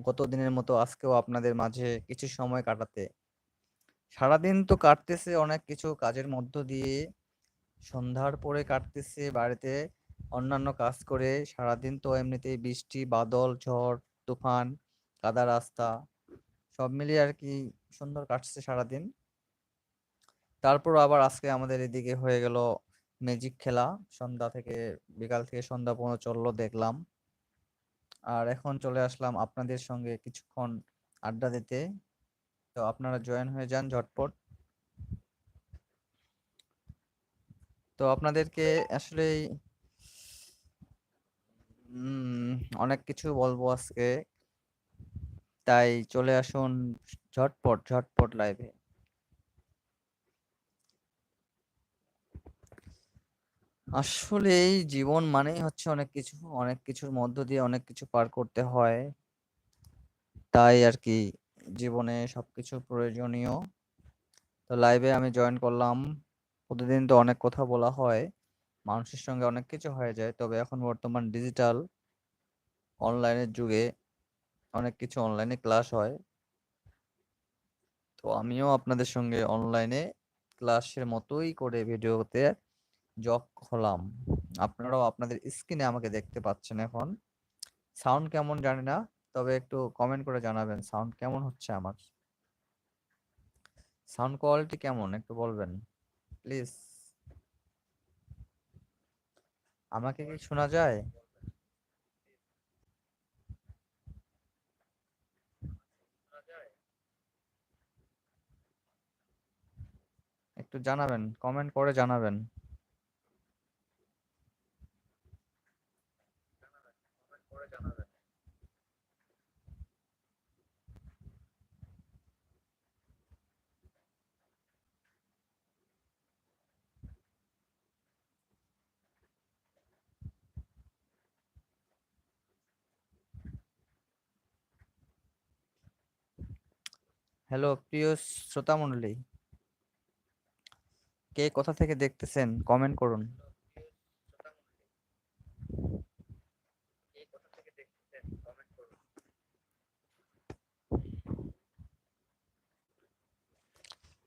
গত দিনের মতো আজকেও আপনাদের মাঝে কিছু সময় কাটাতে। সারাদিন তো কাটতেছে অনেক কিছু কাজের মধ্য দিয়ে। সন্ধ্যার পরে কাটতেছে বাড়িতে অন্যান্য কাজ করে। সারাদিন তো এমনিতেই বৃষ্টি, বাদল, ঝড়, তুফান, কাদা রাস্তা সব মিলিয়ে আর কি সুন্দর কাটছে সারাদিন। তারপর আবার আজকে আমাদের এদিকে হয়ে গেল ম্যাজিক খেলা। সন্ধ্যা থেকে বিকাল থেকে সন্ধ্যা পর্যন্ত চলল দেখলাম। আর এখন চলে আসলাম আপনাদের সঙ্গে কিছুক্ষণ আড্ডা দিতে। তো আপনারা জয়েন হয়ে যান ঝটপট। তো আপনাদেরকে আসলেই উম অনেক কিছু বলব আজকে। তাই চলে আসুন ঝটপট, ঝটপট লাইভে। আসলেই জীবন মানেই হচ্ছে অনেক কিছু। অনেক কিছুর মধ্য দিয়ে অনেক কিছু পার করতে হয়। তাই আর কি জীবনে সবকিছু প্রয়োজনীয়। তো লাইভে আমি জয়েন করলাম। প্রতিদিন তো অনেক কথা বলা হয়। মানুষের সঙ্গে অনেক কিছু হয়ে যায়। তবে এখন বর্তমান ডিজিটাল অনলাইনের যুগে অনেক কিছু অনলাইনে ক্লাস হয়। তো আমিও আপনাদের সঙ্গে অনলাইনে ক্লাসের মতোই করে ভিডিওতে জগ হলাম। আপনারাও আপনাদের স্ক্রিনে আমাকে দেখতে পাচ্ছেন এখন। সাউন্ড কেমন জানি না। তবে একটু কমেন্ট করে জানাবেন সাউন্ড কেমন হচ্ছে আমার? সাউন্ড কোয়ালিটি কেমন একটু বলবেন? প্লিজ। আমাকে কি শোনা যায়? একটু জানাবেন, কমেন্ট করে জানাবেন। হ্যালো, প্রিয় শ্রোতামণ্ডলী। কে কোথা থেকে দেখতেছেন কমেন্ট করুন।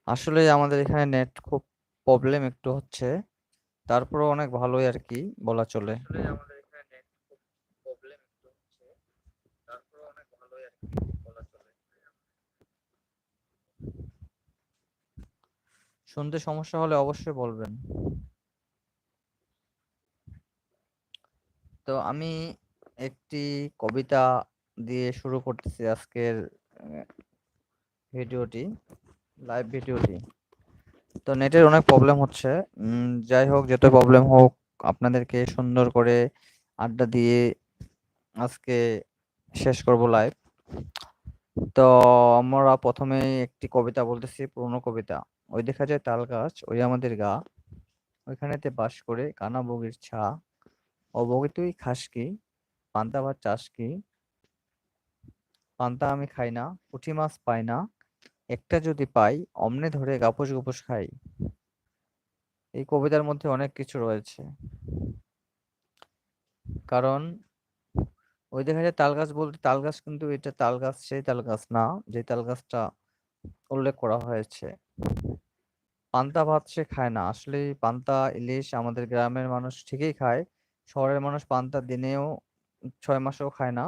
আসলে আমাদের এখানে নেট খুব প্রবলেম একটু হচ্ছে। তারপরেও অনেক ভালোই আর কি বলা চলে। শুনতে সমস্যা হলে অবশ্যই বলবেন। তো আমি একটি কবিতা দিয়ে শুরু করতেছি আজকের ভিডিওটি, লাইভ ভিডিওটি। তো নেটের অনেক প্রবলেম হচ্ছে। যাই হোক যত প্রবলেম হোক আপনাদেরকে সুন্দর করে আড্ডা দিয়ে আজকে শেষ করব লাইভ। তো আমরা প্রথমেই একটি কবিতা বলতেছি পুরনো কবিতা। ওই দেখা যায় তাল গাছ ওই আমাদের গা, ওইখানেতে বাস করে কানা বগির ছা, ও বগি তুই খাস কি? পান্তা ভাত চাস কি? পান্তা আমি খাই না, পুঁটি মাছ পাই না, একটা যদি পাই অমনে ধরে গাপুস, গুপুস খাই। এই কবিতার মধ্যে অনেক কিছু রয়েছে। কারণ ওই দেখা যায় তাল গাছ বলতে তাল গাছ কিন্তু এটা তাল গাছ সেই তাল গাছ না, যে তালগাছটা উল্লেখ করা হয়েছে। পান্তা ভাত সে খায় না। আসলে পান্তা, ইলিশ আমাদের গ্রামের মানুষ ঠিকই খায়। শহরের মানুষ পান্তা দিনেও ছয় মাসেও খায় না।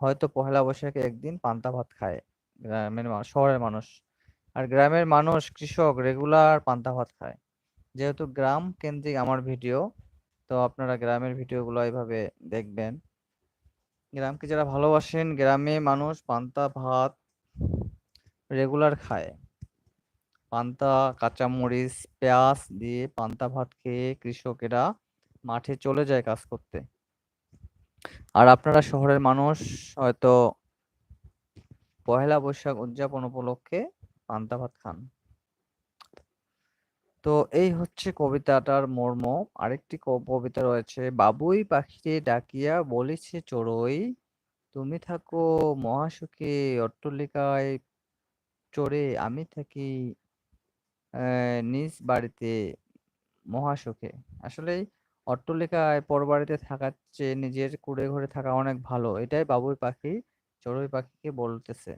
হয়তো পহেলা বৈশাখে একদিন পান্তা ভাত খায় গ্রামের শহরের মানুষ। আর গ্রামের মানুষ কৃষক রেগুলার পান্তা ভাত খায়। যেহেতু গ্রাম কেন্দ্রিক আমার ভিডিও, তো আপনারা গ্রামের ভিডিওগুলো এভাবে দেখবেন। গ্রামকে যারা ভালোবাসেন গ্রামে মানুষ পান্তা ভাত রেগুলার খায়। পান্তা, কাঁচামরিচ, পেঁয়াজ দিয়ে পান্তা ভাত খেয়ে কৃষকেরা মাঠে চলে যায় কাজ করতে। আর আপনারা শহরের মানুষ হয়তো পহেলা বৈশাখ উদযাপন উপলক্ষে পান্তা ভাত খান। তো এই হচ্ছে কবিতাটার মর্ম। আরেকটি কবিতা রয়েছে বাবুই পাখিকে ডাকিয়া বলেছে চড়ুই, তুমি থাকো মহাসুখে অট্টালিকায় চড়ে আমি থাকি নিজ বাড়িতে মহাসুখে। আসলেই অট্টালিকায় পরবাড়িতে থাকার চেয়ে নিজের কুঁড়ে ঘরে থাকা অনেক ভালো। এটাই বাবুই পাখি, চড়ুই পাখিকে বলতেছে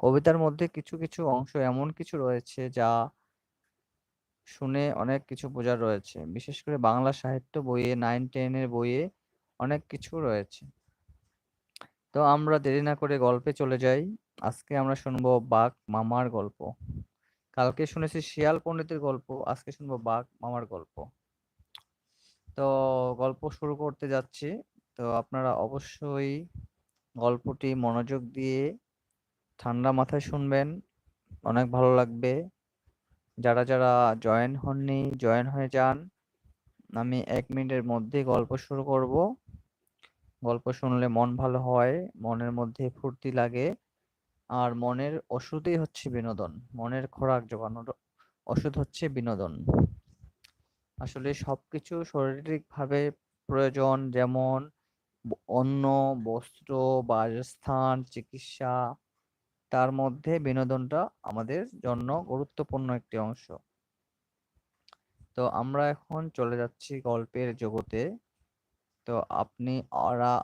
কবিতার মধ্যে কিছু কিছু অংশ এমন কিছু রয়েছে যা শুনে অনেক কিছু বোঝার রয়েছে বিশেষ করে বাংলা সাহিত্য বইয়ে, নাইন টেনের বইয়ে অনেক কিছু রয়েছে তো আমরা দেরি না করে গল্পে চলে যাই আজকে আমরা শুনব বাঘ মামার গল্প। কালকে শুনেছি শিয়াল পণ্ডিতের গল্প, আজকে শুনব বাঘ মামার গল্প। তো গল্প শুরু করতে যাচ্ছি। তো আপনারা অবশ্যই গল্পটি মনোযোগ দিয়ে ঠান্ডা মাথায় শুনবেন। অনেক ভালো লাগবে। যারা যারা জয়েন হননি, জয়েন হয়ে যান। আমি এক মিনিটের মধ্যে গল্প শুরু করব। গল্প শুনলে মন ভালো হয়, মনের মধ্যে ফুর্তি লাগে। আর মনের ওষুধই হচ্ছে বিনোদন। মনের খোরাক জোগানোর ওষুধ হচ্ছে বিনোদন। আসলে সবকিছু শারীরিকভাবে প্রয়োজন, যেমন অন্ন, বস্ত্র, বাসস্থান, চিকিৎসা, তার মধ্যে বিনোদনটা আমাদের জন্য গুরুত্বপূর্ণ একটি অংশ। তো আমরা এখন চলে যাচ্ছি গল্পের জগতে। তো আপনি ওরা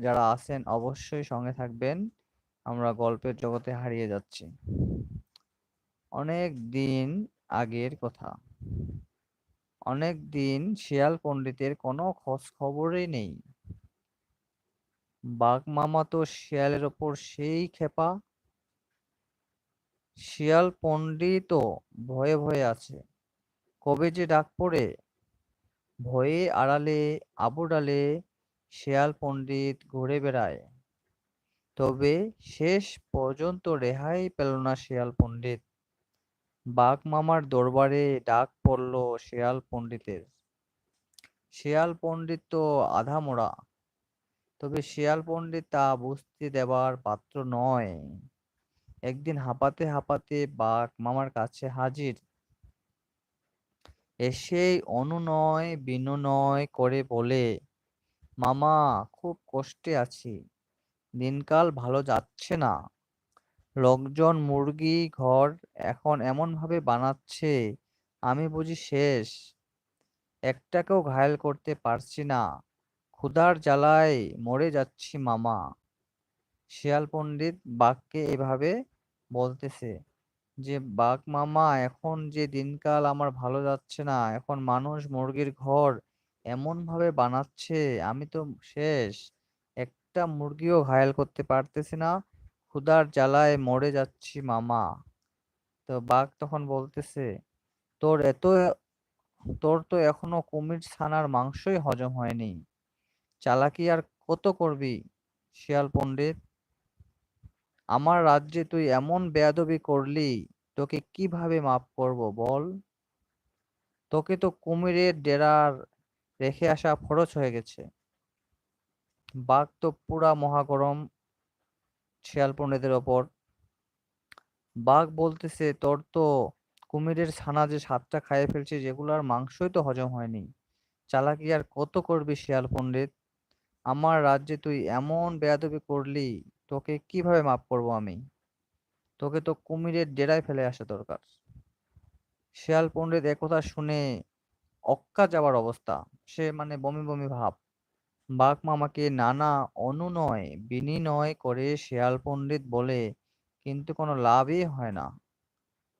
যারা আছেন অবশ্যই সঙ্গে থাকবেন। আমরা গল্পের জগতে হারিয়ে যাচ্ছি। অনেক দিন আগের কথা। অনেক দিন শিয়াল পণ্ডিতের কোনো খোঁজ খবরই নেই। বাঘ মামা তো শিয়ালের ওপর সেই খেপা। শিয়াল পণ্ডিতও ভয়ে ভয়ে আছে। কবে যে ডাক পড়ে, ভয়ে আড়ালে আবু ডালে শিয়াল পণ্ডিত ঘুরে বেড়ায়। তবে শেষ পর্যন্ত রেহাই পেল না শিয়াল পণ্ডিত। বাঘ মামার দরবারে ডাক পড়ল শিয়াল পণ্ডিতের। শিয়াল পণ্ডিত তো আধা মোড়া। তবে শিয়াল পণ্ডিত তা বুঝতে দেবার পাত্র নয়। একদিন হাঁপাতে হাঁপাতে বাঘ মামার কাছে হাজির। এসেই অনুনয় বিনয় করে বলে, মামা, খুব কষ্টে আছি। দিনকাল ভালো যাচ্ছে না। লোকজন, মুরগি, ঘর এখন এমন ভাবে বানাচ্ছে, আমি বুঝি শেষ। একটাকেও ঘায়েল করতে পারছি না। ক্ষুধার জ্বালায় মরে যাচ্ছি মামা। শিয়াল পণ্ডিত বাঘকে এভাবে বলতেছে যে, বাঘ মামা, এখন যে দিনকাল আমার ভালো যাচ্ছে না, এখন মানুষ মুরগির ঘর এমন ভাবে বানাচ্ছে, আমি তো শেষ। একটা মুরগিও ঘায়েল করতে পারতেছি না। ক্ষুধার জ্বালায় মরে যাচ্ছি মামা। তো বাঘ তখন বলতেছে, তোর এত, তোর তো এখনও কুমির ছানার মাংসই হজম হয়নি। চালাকি আর কত করবি, শিয়াল পণ্ডিত? আমার রাজ্যে তুই এমন বেয়াদবি করলি, তোকে কীভাবে মাফ করব বল? তোকে তো কুমিরের ডেরার রেখে আসা খরচ হয়ে গেছে। বাঘ তো পুরা মহাগরম, শিয়াল পণ্ডিতের ওপর। বাঘ বলতেছে, তোর তো কুমিরের ছানা যে সাতটা খাইয়ে ফেলছে, যেগুলার মাংসই তো হজম হয়নি। চালাকি আর কত করবি শিয়াল পণ্ডিত? আমার রাজ্যে তুই এমন বেয়াদবি করলি, তোকে কীভাবে মাফ করব আমি? তোকে তো কুমিরের ডেরায় ফেলে আসা দরকার। শিয়াল পণ্ডিত একথা শুনে অক্কা যাবার অবস্থা। সে মানে বমি বমি ভাব। বাঘ মামাকে নানা অনুনয় বিনিময় করে শেয়াল পণ্ডিত বলে, কিন্তু কোনো লাভই হয় না।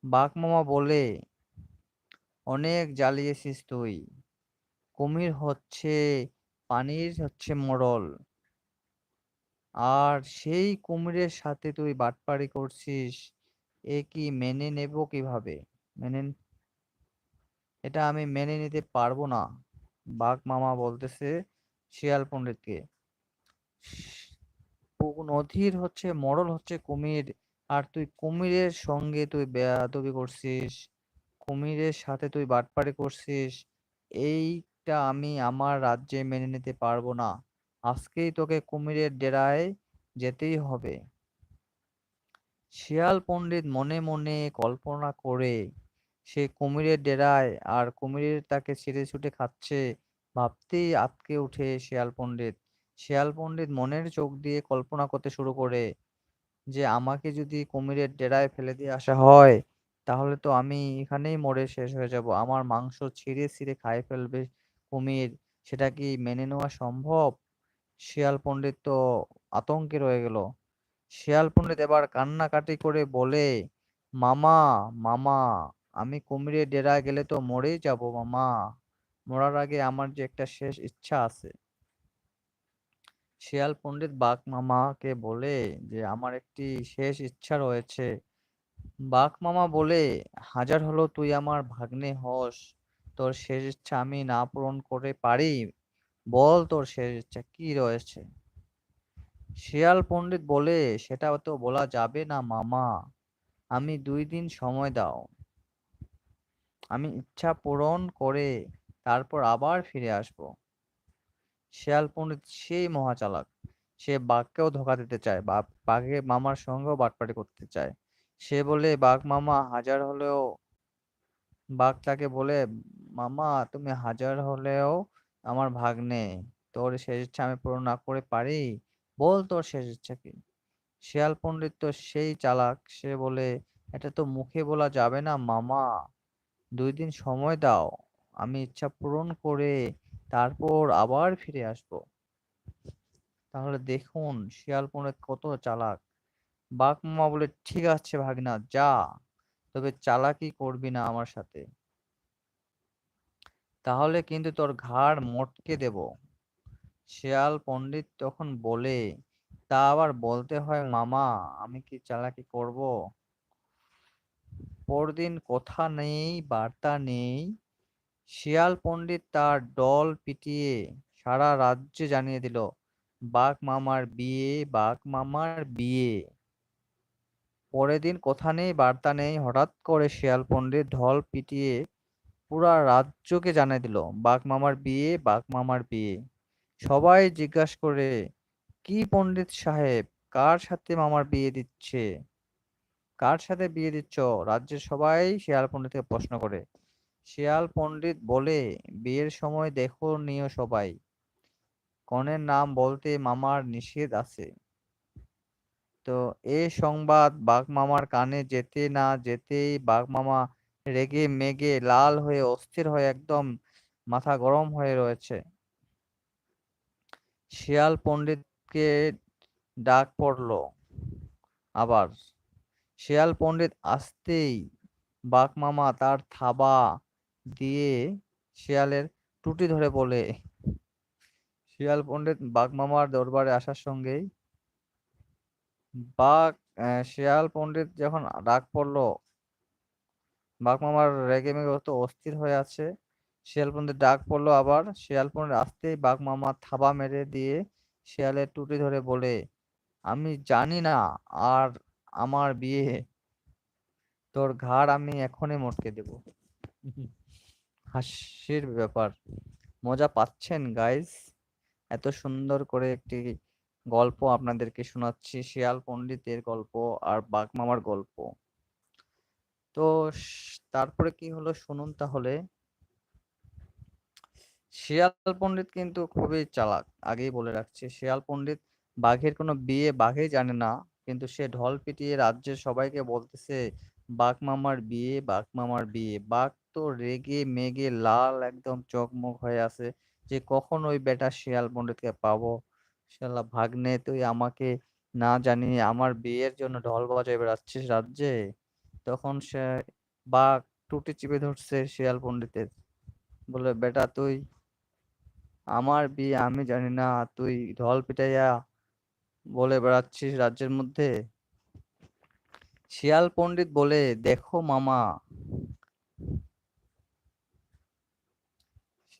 বাঘ মামা বলে, অনেক জ্বালিয়েছিস তুই। কুমির হচ্ছে, পানির হচ্ছে মরল আর সেই কুমিরের সাথে তুই বাটপাড়ি করছিস, এ কি মেনে নেব কীভাবে? মেনে এটা আমি মেনে নিতে পারব না। বাঘ মামা বলতেছে শিয়াল পণ্ডিতকে। নদীর হচ্ছে মরল হচ্ছে কুমির। আর তুই কুমিরের সঙ্গে তুই বেয়াদবি করছিস, কুমিরের সাথে তুই বাটপারি করছিস, এইটা আমি আমার রাজ্যে মেনে নিতে পারব না। আজকেই তোকে কুমিরের ডেরায় যেতেই হবে। শিয়াল পণ্ডিত মনে মনে কল্পনা করে, সে কুমিরের ডেরায় আর কুমিরের তাকে ছিঁড়ে ছুটে খাচ্ছে ভাবতেই আঁতকে উঠে শিয়াল পণ্ডিত। শেয়াল পণ্ডিত মনের চোখ দিয়ে কল্পনা করতে শুরু করে যে, আমাকে যদি কুমিরের ডেরায় ফেলে দিয়ে আসা হয়, তাহলে তো আমি এখানেই মরে শেষ হয়ে যাব। আমার মাংস ছিঁড়ে ছিঁড়ে খাই ফেলবে কুমির। সেটা কি মেনে নেওয়া সম্ভব? শিয়াল পণ্ডিত তো আতঙ্কে রয়ে গেল। শিয়াল পণ্ডিত এবার কান্নাকাটি করে বলে, মামা মামা, আমি কুমিরের ডেরা গেলে তো মরেই যাব, মামা। মরার আগে আমার যে একটা শেষ ইচ্ছা আছে। শিয়াল পণ্ডিত বাঘ মামাকে বলে যে, আমার একটি শেষ ইচ্ছা রয়েছে। বাঘ মামা বলে, হাজার হলো তুই আমার ভাগ্নে হস। তোর শেষ ইচ্ছা আমি না পূরণ করে পারি। বল তোর শেষ ইচ্ছা কি রয়েছে? শিয়াল পণ্ডিত বলে, সেটা তো বলা যাবে না মামা। আমি দুই দিন সময় দাও। আমি ইচ্ছা পূরণ করে তারপর আবার ফিরে আসব। শিয়াল পণ্ডিত সেই মহাচালাক, সে বাঘকেও ধোকা দিতে চায় বা বাঘে মামার সঙ্গেও বাটপাটি করতে চায়। সে বলে, বাঘ মামা, হাজার হলেও বাঘ তাকে বলে, মামা, তুমি হাজার হলেও আমার ভাগ ভাগ্নে তোর শেষ ইচ্ছা আমি পূরণ না করে পারি, বল তোর শেষ ইচ্ছা কি? শিয়াল পণ্ডিত তো সেই চালাক, সে বলে, এটা তো মুখে বলা যাবে না, মামা। দুই দিন সময় দাও আমি ইচ্ছা পূরণ করে তারপর আবার ফিরে আসব। তাহলে দেখুন শিয়াল পণ্ডিত কত চালাক। বাঘ মামা বলে, ঠিক আছে ভাগনা, যা। তবে চালাকি করবি না আমার সাথে। তাহলে কিন্তু তোর ঘাড় মটকে দেব। শিয়াল পণ্ডিত তখন বলে, তা আবার বলতে হয় মামা, আমি কি চালাকি করব? পরদিন কথা নেই, বার্তা নেই। শিয়াল পণ্ডিত তার ডল পিটিয়ে সারা রাজ্যে জানিয়ে দিল, বাঘ মামার বিয়ে, বাঘ মামার বিয়ে। পরের দিন কথা নেই, বার্তা নেই, হঠাৎ করে শিয়াল পণ্ডিত ঢল পিটিয়ে পুরা রাজ্যকে জানিয়ে দিল, বাঘ মামার বিয়ে, বাঘ মামার বিয়ে। সবাই জিজ্ঞাসা করে, কি পণ্ডিত সাহেব, কার সাথে মামার বিয়ে দিচ্ছে? কার সাথে বিয়ে দিচ্ছ? রাজ্যের সবাই শিয়াল পণ্ডিতকে প্রশ্ন করে। শিয়াল পণ্ডিত বলে, বিয়ের সময় দেখো নিও সবাই। কনের নাম বলতে মামার নিষেধ আছে। তো এ সংবাদ বাঘ মামার কানে যেতে না যেতেই বাঘ মামা রেগে মেগে লাল হয়ে অস্থির হয়ে একদম মাথা গরম হয়ে রয়েছে। শিয়াল পণ্ডিতকে ডাক পড়ল আবার। শিয়াল পণ্ডিত আসতেই বাঘ মামা তার থাবা দিয়ে শিয়ালের টুটি ধরে বলে, শিয়াল পণ্ডিত, বাঘ মামার দরবারে আসার সঙ্গেই বাঘ শিয়াল পণ্ডিত যখন ডাক পড়ল বাঘ মামার রেগে মেগে অত অস্থির হয়ে আছে, শিয়াল পণ্ডিত ডাক পড়ল আবার, শিয়াল পণ্ডিত আসতেই বাঘ মামা থাবা মেরে দিয়ে শিয়ালের টুটি ধরে বলে, আমি জানি না আর আমার বিয়ে, তোর ঘাড় আমি এখনই মটকে দেব। হাসির ব্যাপার। মজা পাচ্ছেন গাইস এত সুন্দর করে একটি গল্প আপনাদেরকে শোনাচ্ছি, শিয়াল পণ্ডিতের গল্প আর বাঘ মামার গল্প। তো তারপরে কি হলো শুনুন তাহলে। শিয়াল পণ্ডিত কিন্তু খুবই চালাক, আগেই বলে রাখছি। শিয়াল পণ্ডিত বাঘের কোনো বিয়ে বাঘেই জানে না, কিন্তু সে ঢল পিটিয়ে রাজ্যের সবাইকে বলতেছে, বাঘ মামার বিয়ে, বাঘ মামার বিয়ে। বাঘ রেগে মেগে লাল একদম চকমক হয়ে আছে যে কখন ওই বেটা শিয়াল পণ্ডিতকে পাবো? শালা ভাগ্নে, তুই আমাকে না জানিয়ে আমার বিয়ের জন্য ঢল বাজায় বেড়াচ্ছিস রাজ্যে? তখন সে বাঘ টুটি চিপে ধরছে শিয়াল পণ্ডিতের বলে বেটা তুই আমার বিয়ে আমি জানি না, তুই ঢল পিটাইয়া বলে বেড়াচ্ছিস রাজ্যের মধ্যে? শিয়াল পণ্ডিত বলে, দেখো মামা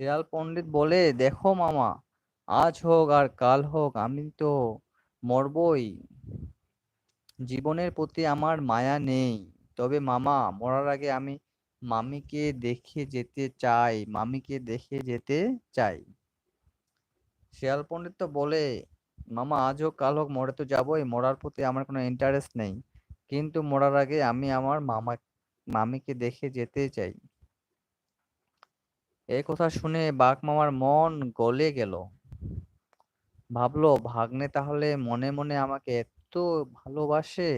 শিয়াল পণ্ডিত বলে, দেখো মামা, আজ হোক আর কাল হোক, আমি তো মরবই। জীবনের প্রতি আমার মায়া নেই। তবে মামা, মরার আগে আমি মামিকে দেখে যেতে চাই, মামিকে দেখে যেতে চাই। শিয়াল পণ্ডিত তো বলে, মামা, আজ হোক, কাল হোক, মরে তো যাবই। মরার প্রতি আমার কোনো ইন্টারেস্ট নেই। কিন্তু মরার আগে আমি আমার মামা, মামিকে দেখে যেতে চাই। এই কথা শুনে বাঘ মামার মন গলে গেল। ভাবলো, ভাগ্নে তাহলে মনে মনে আমাকে এত ভালোবাসে?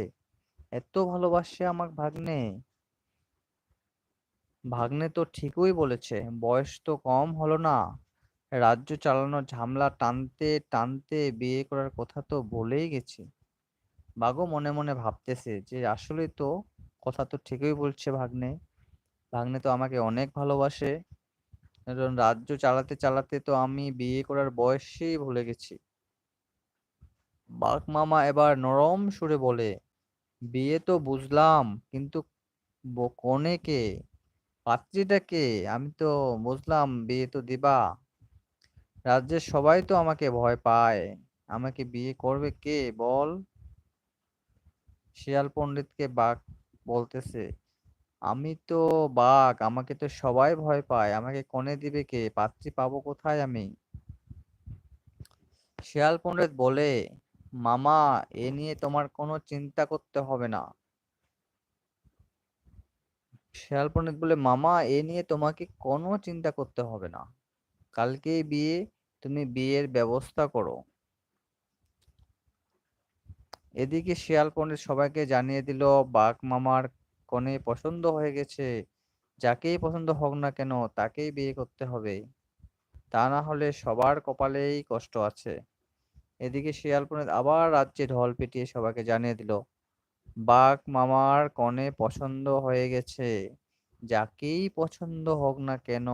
এত ভালোবাসে আমাকে ভাগ্নে? ভাগ্নে তো ঠিকই বলেছে, বয়স তো কম হলো না। রাজ্য চালানোর ঝামলা টানতে টানতে বিয়ে করার কথা তো বলেই গেছি। বাঘও মনে মনে ভাবতেছে যে আসলে তো কথা তো ঠিকই বলছে ভাগ্নে। ভাগ্নে তো আমাকে অনেক ভালোবাসে। কারণ রাজ্য চালাতে চালাতে তো আমি বিয়ে করার বয়সই ভুলে গেছি। বাঘ মামা এবার নরম সুরে বলে, বিয়ে তো বুঝলাম, কিন্তু কনে কে? পাত্রীটা কে? আমি তো বুঝলাম বিয়ে তো দিবা। রাজ্যের সবাই তো আমাকে ভয় পায়। আমাকে বিয়ে করবে কে বল? শিয়াল পণ্ডিতকে বাঘ বলতেছে আমি তো বাঘ, আমাকে তো সবাই ভয় পায়। আমাকে কনে দিবে কে? পাত্রী পাবো কোথায় আমি? শিয়াল পণ্ডিত বলে, মামা, এ নিয়ে তোমার কোনো চিন্তা করতে হবে না। শিয়াল পণ্ডিত বলে, মামা, এ নিয়ে তোমাকে কোনো চিন্তা করতে হবে না। কালকেই বিয়ে, তুমি বিয়ের ব্যবস্থা করো। এদিকে শিয়াল পণ্ডিত সবাইকে জানিয়ে দিল, বাঘ মামার কনে পছন্দ হয়ে গেছে। যাকেই পছন্দ হোক না কেন, তাকেই বিয়ে করতে হবে। তা না হলে সবার কপালেই কষ্ট আছে। এদিকে শিয়াল পণ্ডিত আবার রাজ্যে ঢল পিটিয়ে সবাইকে জানিয়ে দিল, বাঘ মামার কনে পছন্দ হয়ে গেছে। যাকেই পছন্দ হোক না কেন,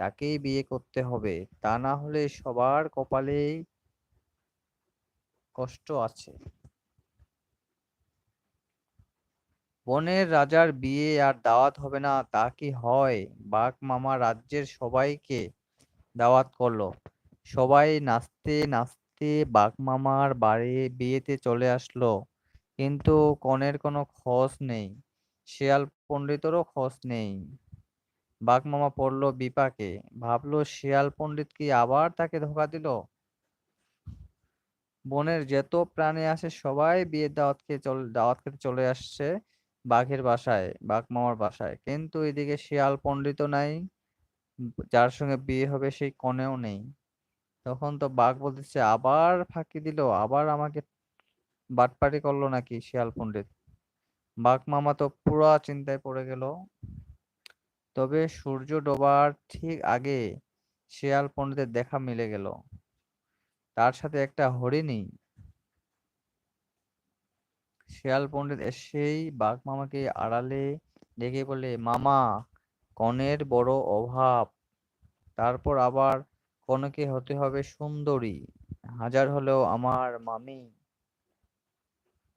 তাকেই বিয়ে করতে হবে। তা না হলে সবার কপালেই কষ্ট আছে। বনের রাজার বিয়ে আর দাওয়াত হবে না, তা কি হয়? বাঘ মামা রাজ্যের সবাইকে দাওয়াত করল। সবাই নাচতে নাচতে বাঘ মামার বাড়ি বিয়েতে চলে আসলো। কিন্তু কনের কোনো খোঁজ নেই, শিয়াল পণ্ডিতেরও খোঁজ নেই। বাঘ মামা পড়ল বিপাকে, ভাবলো শিয়াল পণ্ডিত কি আবার তাকে ধোকা দিল? বনের যত প্রাণী আসে সবাই বিয়ের দাওয়াত খেয়ে চল, দাওয়াত খেতে চলে আসছে। বাঘের বাসায়, বাঘ মামার বাসায়। কিন্তু এদিকে শিয়াল পণ্ডিতও নাই, যার সঙ্গে বিয়ে হবে সেই কনেও নেই। তখন তো বাঘ বলতেছে, আবার ফাঁকি দিল, আবার আমাকে বাটপারি করল নাকি শিয়াল পণ্ডিত? বাঘ মামা তো পুরা চিন্তায় পড়ে গেল। তবে সূর্য ডোবার ঠিক আগে শিয়াল পণ্ডিতের দেখা মিলে গেল। তার সাথে একটা হরিণী শিয়াল পণ্ডিত এসেই বাঘ মামাকে আড়ালে ডেকে বলে, মামা, কনের বড় অভাব। তারপর আবার কনেকে হতে হবে সুন্দরী। হাজার হলেও আমার মামি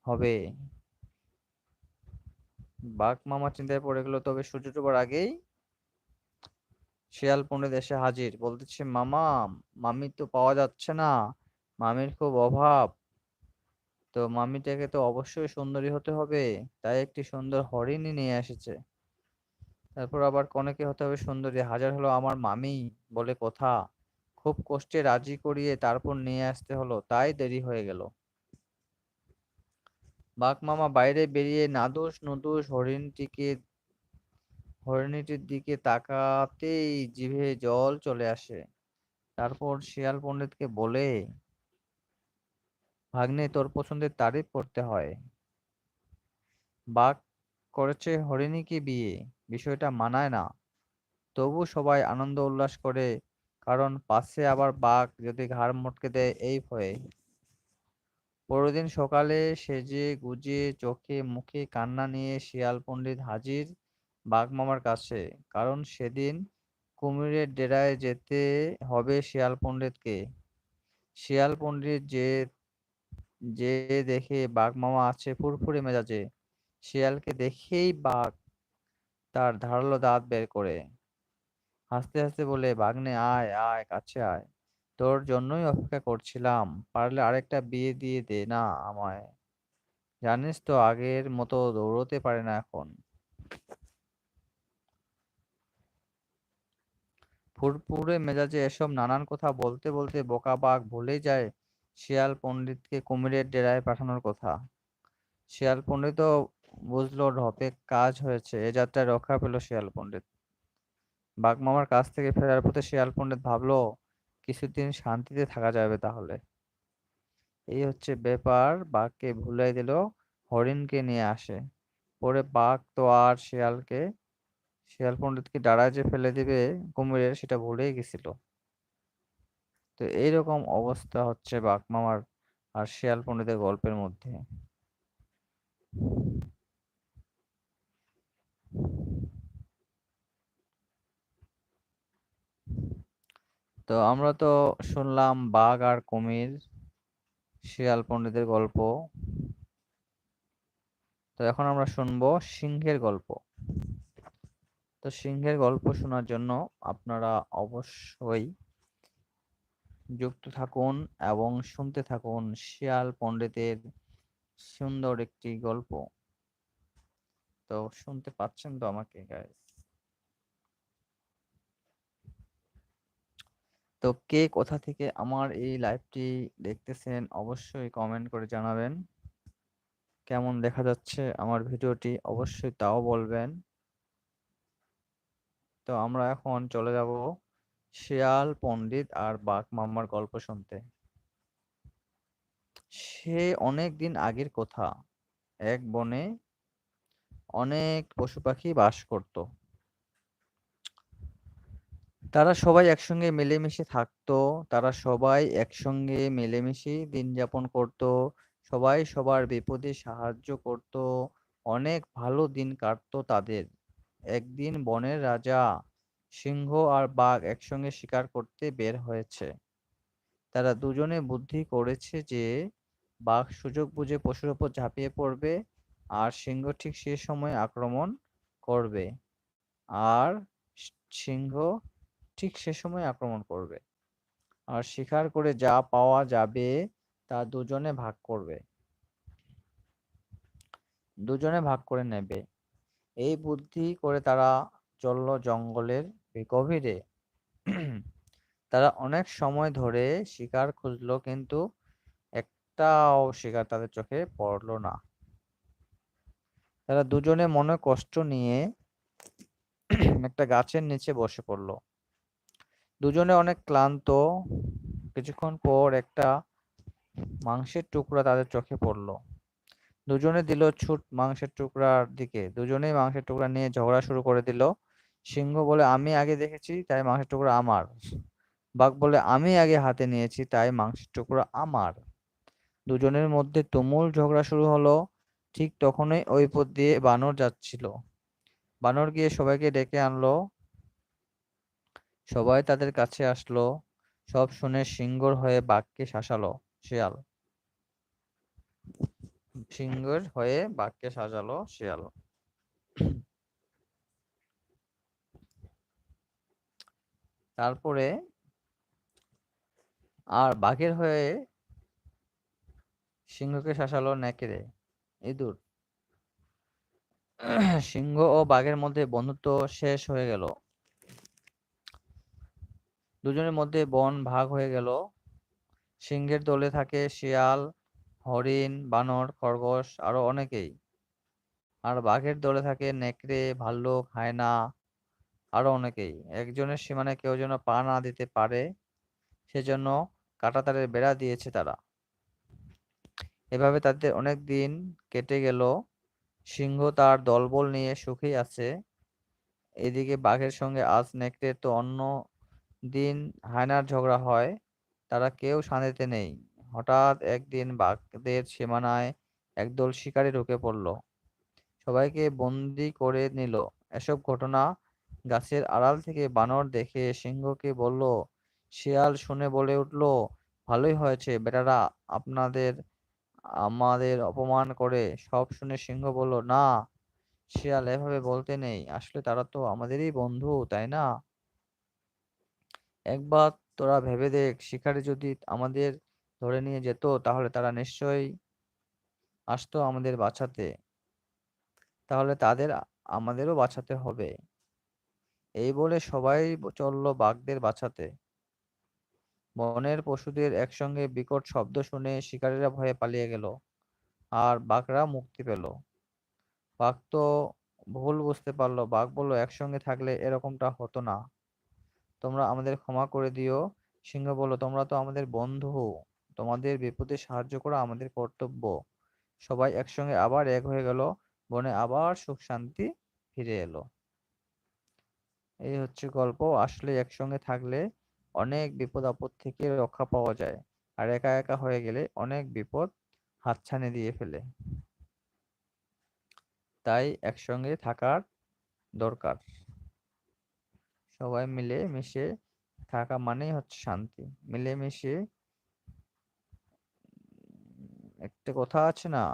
হবে। বাঘ মামা চিন্তায় পড়ে গেল, তবে সূর্য ডোবার আগেই শিয়াল পণ্ডিত এসে হাজির। বলতেছে, মামা, মামি তো পাওয়া যাচ্ছে না। মামির খুব অভাব। তো মামিটাকে তো অবশ্যই সুন্দরী হতে হবে, তাই একটি সুন্দর হরিণী নিয়ে এসেছে। তারপর আবার কনেকে হতে হবে সুন্দরী, হাজার হলো আমার মামি বলে কথা। খুব কষ্টে রাজি করিয়ে তারপর নিয়ে আসতে হলো, তাই দেরি হয়ে গেল। বাঘ মামা বাইরে বেরিয়ে নাদুস নুদুস হরিণটিকে, হরিণীটির দিকে তাকাতেই জিভে জল চলে আসে। তারপর শিয়াল পণ্ডিতকে বলে ভাগ্নে তোর পছন্দের তারিফ করতে হয়। বাঘ করেছে হরিণীকে বিয়ে, বিষয়টা মানায় না। তবু সবাই আনন্দ উল্লাস করে, কারণ পাশে আবার বাঘ যদি ঘাড় মটকে দেয়, এই ভয়ে। পরদিন সকালে সেজে গুজে চোখে মুখে কান্না নিয়ে শিয়াল পণ্ডিত হাজির বাঘ মামার কাছে, কারণ সেদিন কুমিরের ডেরায় যেতে হবে শিয়াল পণ্ডিতকে। শিয়াল পণ্ডিত যে যে দেখে বাঘ মামা আছে ফুরফুরে মেজাজে, শিয়ালকে দেখেই বাঘ তার ধারালো দাঁত বের করে। হাসতে হাসতে বলে, ভাগ্নে, আয় আয়, কাছে আয়। তোর জন্যই অপেক্ষা করছিলাম। পারলে আরেকটা বিয়ে দিয়ে দে না আমায়। জানিস তো আগের মতো দৌড়তে পারে না এখন। ফুরফুরে মেজাজে এসব নানান কথা বলতে বলতে বোকা বাঘ ভুলে যায়। শিয়াল পণ্ডিতকে কুমিরের ডেরায় পাঠানোর কথা। শিয়াল পণ্ডিতও বুঝলো, ঢপে কাজ হয়েছে, এ যাত্রায় রক্ষা পেল শিয়াল পণ্ডিত। বাঘ মামার কাছ থেকে ফেরার পথে শিয়াল পণ্ডিত ভাবলো, কিছুদিন শান্তিতে থাকা যাবে তাহলে। এই হচ্ছে ব্যাপার, বাঘকে ভুলাই দিল, হরিণকে নিয়ে আসে। পরে বাঘ তো আর শিয়ালকে, শিয়াল পণ্ডিতকে ডাড়ায় যে ফেলে দিবে কুমিরের, সেটা ভুলেই গেছিল। তো এইরকম অবস্থা হচ্ছে বাঘ মামার আর শিয়াল পণ্ডিতের গল্পের মধ্যে। তো আমরা তো শুনলাম বাঘ আর কুমির, শিয়াল পণ্ডিতের গল্প। তো এখন আমরা শুনব সিংহের গল্প। তো সিংহের গল্প শোনার জন্য আপনারা অবশ্যই যুক্ত থাকুন এবং শুনতে থাকুন শিয়াল পণ্ডিতের সুন্দর একটি গল্প। তো শুনতে পাচ্ছেন তো আমাকে গাইস তো কে কোথা থেকে আমার এই লাইভটি দেখতেছেন অবশ্যই কমেন্ট করে জানাবেন। কেমন দেখা যাচ্ছে আমার ভিডিওটি অবশ্যই তাও বলবেন। তো আমরা এখন চলে যাব। শিয়াল, পণ্ডিত আর বাঘ মাম্মার গল্প শুনতে। সে অনেক দিন আগের কথা। এক বনে অনেক পশু পাখি বাস করত। তারা সবাই একসঙ্গে মিলেমিশে থাকতো। তারা সবাই একসঙ্গে মিলেমিশে দিন যাপন করত। সবাই সবার বিপদে সাহায্য করত। অনেক ভালো দিন কাটতো তাদের। একদিন বনের রাজা সিংহ আর বাঘ একসঙ্গে শিকার করতে বের হয়েছে। তারা দুজনে বুদ্ধি করেছে যে, বাঘ সুযোগ বুঝে পশুর ওপর ঝাঁপিয়ে পড়বে আর সিংহ ঠিক সে সময় আক্রমণ করবে আর সিংহ ঠিক সে সময় আক্রমণ করবে। আর শিকার করে যা পাওয়া যাবে তা দুজনে ভাগ করবে। দুজনে ভাগ করে নেবে। এই বুদ্ধি করে তারা চলল জঙ্গলের গভীরে তারা অনেক সময় ধরে শিকার খুঁজলো কিন্তু একটাও শিকার তাদের চোখে পড়ল না। তারা দুজনে মনে কষ্ট নিয়ে একটা গাছের নিচে বসে পড়ল। দুজনে অনেক ক্লান্ত। কিছুক্ষণ পর একটা মাংসের টুকরা তাদের চোখে পড়ল। দুজনে দিল ছুট মাংসের টুকরার দিকে। দুজনেই মাংসের টুকরা নিয়ে ঝগড়া শুরু করে দিল। সিংহ বলে, আমি আগে দেখেছি, তাই মাংসের টুকরা আমার। বাঘ বলে, আমি আগে হাতে নিয়েছি, তাই মাংসের টুকরা আমার। দুজনের মধ্যে তুমুল ঝগড়া শুরু হলো। ঠিক তখনই ওই পথ দিয়ে বানর যাচ্ছিল। বানর গিয়ে সবাইকে ডেকে আনলো। সবাই তাদের কাছে আসলো। সব শুনে সিংহর হয়ে বাঘকে শাসালো, শিয়াল। সিংহর হয়ে বাঘকে সাজালো, শিয়াল। তারপরে আর বাঘের হয়ে সিংহকে শাসালো নেকড়ে ইঁদুর। সিংহ ও বাঘের মধ্যে বন্ধুত্ব শেষ হয়ে গেল। দুজনের মধ্যে বন ভাগ হয়ে গেল। সিংহের দলে থাকে শিয়াল, হরিণ, বানর, খরগোশ, আরও অনেকেই। আর বাঘের দলে থাকে নেকড়ে, ভাল্লুক, হায়না আরও অনেকেই। একজনের সীমানে কেউ যেন পা না দিতে পারে, সেজন্য কাঁটাতারের বেড়া দিয়েছে তারা। এভাবে তাদের অনেক দিন কেটে গেল। সিংহ তার দলবল নিয়ে সুখেই আছে। এদিকে বাঘের সঙ্গে আজ নেকড়ের তো অন্য দিন হায়নার ঝগড়া হয়, তারা কেউ শান্তিতে নেই। হঠাৎ একদিন বাঘদের সীমানায় একদল শিকারী ঢুকে পড়ল। সবাইকে বন্দি করে নিল। এসব ঘটনা গাছের আড়াল থেকে বানর দেখে সিংহকে বলল, শিয়াল শুনে বলে উঠল, ভালোই হয়েছে, বেটারা, আপনাদের, আমাদের অপমান করে। সব শুনে সিংহ বলল, না, শিয়াল এভাবে বলতে নেই, আসলে তারা তো আমাদেরই বন্ধু, তাই না? একবার তোরা ভেবে দেখ, শিকারী যদি আমাদের ধরে নিয়ে যেত, তাহলে তারা নিশ্চয়ই আসতো আমাদের বাঁচাতে। তাহলে তাদের, আমাদেরও বাঁচাতে হবে। এই বলে সবাই চলল বাঘদের বাঁচাতে বনের পশুদের একসঙ্গে বিকট শব্দ শুনে শিকারীরা ভয়ে পালিয়ে গেল, আর বাঘরা মুক্তি পেল। বাঘ তো ভুল বুঝতে পারল, বাঘ বলল, একসঙ্গে থাকলে এরকমটা হতো না। তোমরা আমাদের ক্ষমা করে দিও। সিংহ বলল, তোমরা তো আমাদের বন্ধু। তোমাদের বিপদে সাহায্য করা আমাদের কর্তব্য। সবাই একসঙ্গে আবার এক হয়ে গেল, বনে আবার সুখ শান্তি ফিরে এলো। এই হচ্ছে গল্প। আসলে একসঙ্গে থাকলে অনেক বিপদ আপদ থেকে রক্ষা পাওয়া যায় আর একা একা হয়ে গেলে অনেক বিপদ হাতছানি দিয়ে ফেলে। তাই একসঙ্গে থাকার দরকার। সবাই মিলে মিশে থাকা মানেই হচ্ছে শান্তি। মিলেমিশে একটা কথা আছে না?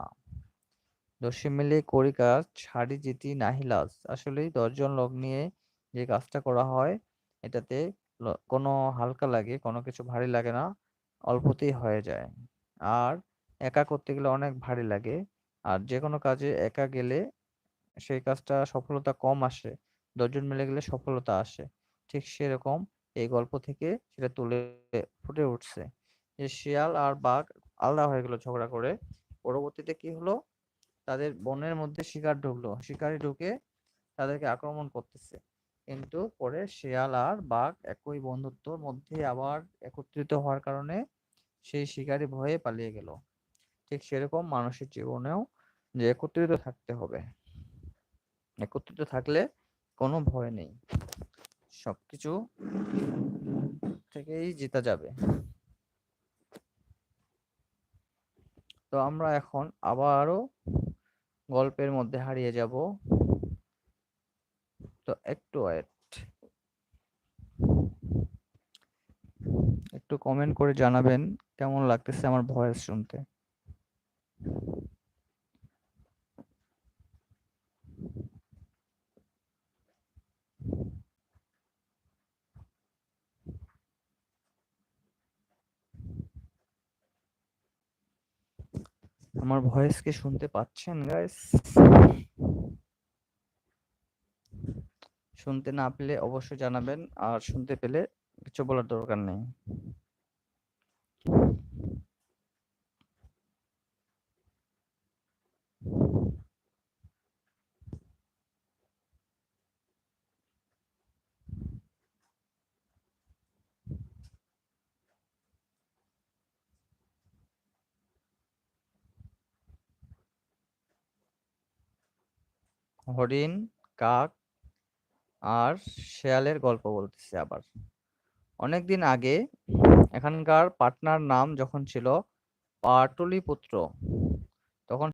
দশে মিলে করি কাজ ছাড়ি যেতি নাহি লাজ। আসলেই দশজন লোক নিয়ে যে কাজটা করা হয়, এটাতে কোনো হালকা লাগে, কোনো কিছু ভারী লাগে না, অল্পতেই হয়ে যায়। আর একা করতে গেলে অনেক ভারী লাগে। আর যে কোনো কাজে একা গেলে সেই কাজটা সফলতা কম আসে, দশজন মিলে গেলে সফলতা আসে। ঠিক সেরকম এই গল্প থেকে সেটা তুলে ফুটে উঠছে। যে শিয়াল আর বাঘ আলাদা হয়ে গেল ঝগড়া করে। পরবর্তীতে কি হলো? তাদের বনের মধ্যে শিকার ঢুকলো। শিকারে ঢুকে তাদেরকে আক্রমণ করতেছে। কিন্তু পরে শেয়াল আর বাঘ একই বন্ধুত্বর মধ্যে আবার একত্রিত হওয়ার কারণে সেই শিকারি ভয়ে পালিয়ে গেল। ঠিক সেরকম মানুষের জীবনেও যে একত্রিত থাকতে হবে। একত্রিত থাকলে কোনো ভয় নেই। সবকিছু থেকেই জেতা যাবে। তো আমরা এখন আবারও গল্পের মধ্যে হারিয়ে যাব। তো একটু ওয়েট একটু কমেন্ট করে জানাবেন, কেমন লাগতেছে আমার ভয়েস শুনতে? আমার ভয়েস কি শুনতে পাচ্ছেন গাইস শুনতে না পেলে অবশ্যই জানাবেন। আর শুনতে পেলে কিছু বলার দরকার নেই। হরিণ কাক আর শেয়ালের গল্প বলতেছে আবার। অনেকদিন আগে এখানকার পাটনার নাম যখন ছিল পাটলিপুত্র